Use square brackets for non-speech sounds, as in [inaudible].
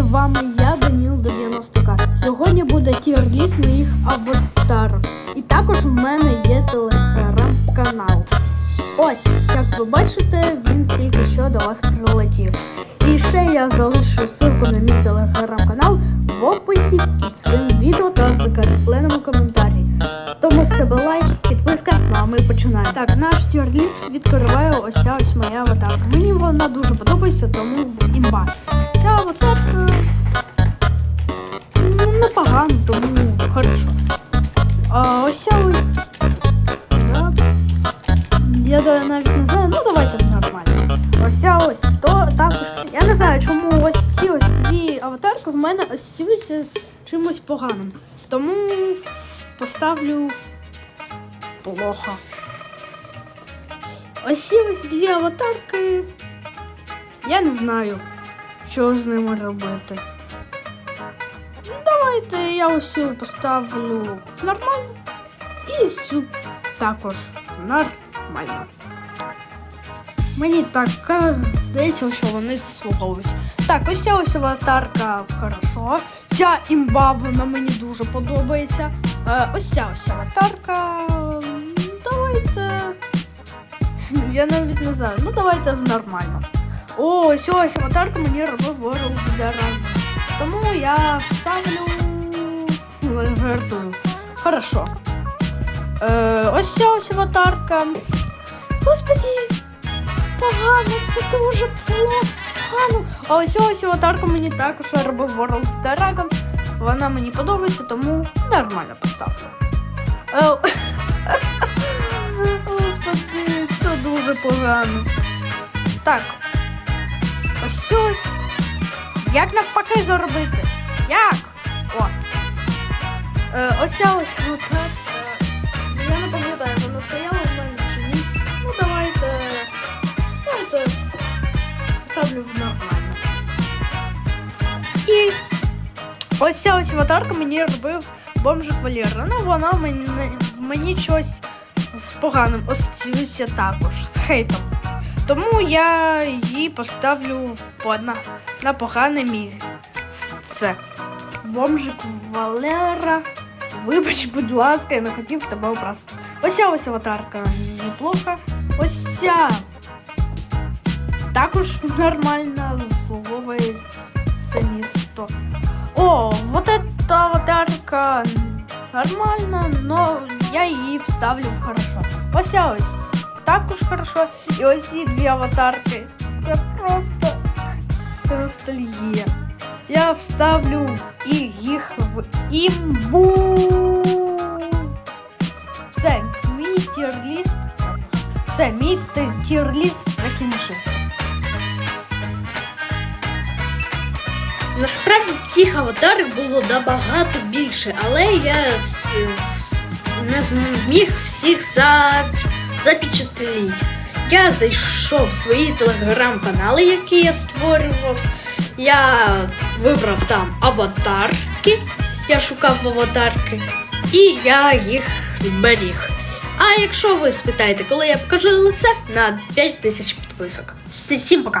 вами я, Даніл 90К. Сьогодні буде тір-ліст моїх аватарок. І також в мене є телеграм-канал. Ось, як ви бачите, він тільки що до вас прилетів. І ще я залишу ссылку на мій телеграм-канал в описі під цим відео та в закріпленому коментарі. Тому себе лайк, підписка, ну а ми починаємо. Так, наш тірліст відкриває ось ця ось моя аватарка. Мені вона дуже подобається, тому імба. Ця аватарка ну, тому хорошо. А ось ця ось. Так. Я навіть не знаю, ну давайте нормально. Ось ця ось, то також. Я не знаю, чому ось ці ось дві аватарки в мене асоціюються з чимось поганим. Тому поставлю плохо. Ось ці ось дві аватарки. Я не знаю, що з ними робити. Давайте я ось поставлю нормально. І цю також нормально. Мені так здається, що вони слухають. Так, ось ця ось аватарка хорошо. Ця імба вона мені дуже подобається. Е, ось ця ось аватарка. Давайте. Я навіть не знаю. Ну давайте нормально. О, ось ось аватарка мені робив World для Run. Тому я ставлю. Жартую. Хорошо. Е, ось ця ось аватарка. Господи, погано, це дуже погано. А ось аватарка мені також робив World Dragon. Вона мені подобається, тому нормально поставлю. Е, [laughs] Господи, це дуже погано. Так. Ось ось. Як навпаки заробити? Як? О. Е, ось ця ось аватарка. Я не пам'ятаю, вона стояла в мене чи ні. Ну давайте. Давайте ставлю в нормально. І ось ця ось аватарка мені робив бомжик Валера. Ну вона мені, мені щось з поганим асоціюється також, з хейтом. Тому я її поставлю на погане місце. Бомжик Валера. Вибач, будь ласка, я не хотів тебе образити. Ось ось аватарка неплохо. Ось ця також нормально заслуговує це місто. О, вот эта аватарка нормально, но я її вставлю в хорошо. Ось ця ось також хорошо. І ось ці дві аватарки. Це просто це. Я вставлю і їх в імбу. Все, мій тірліст. Все, мій тірліст закінчився. Насправді цих аватарок було набагато більше, але я не зміг всіх за... запечатліть. Я зайшов в свої телеграм-канали, які я створював. Я вибрав там аватарки. Я шукав аватарки, і я їх зберіг. А якщо ви спитаєте, коли я покажу лице, на 5 тисяч підписок. Всім пока!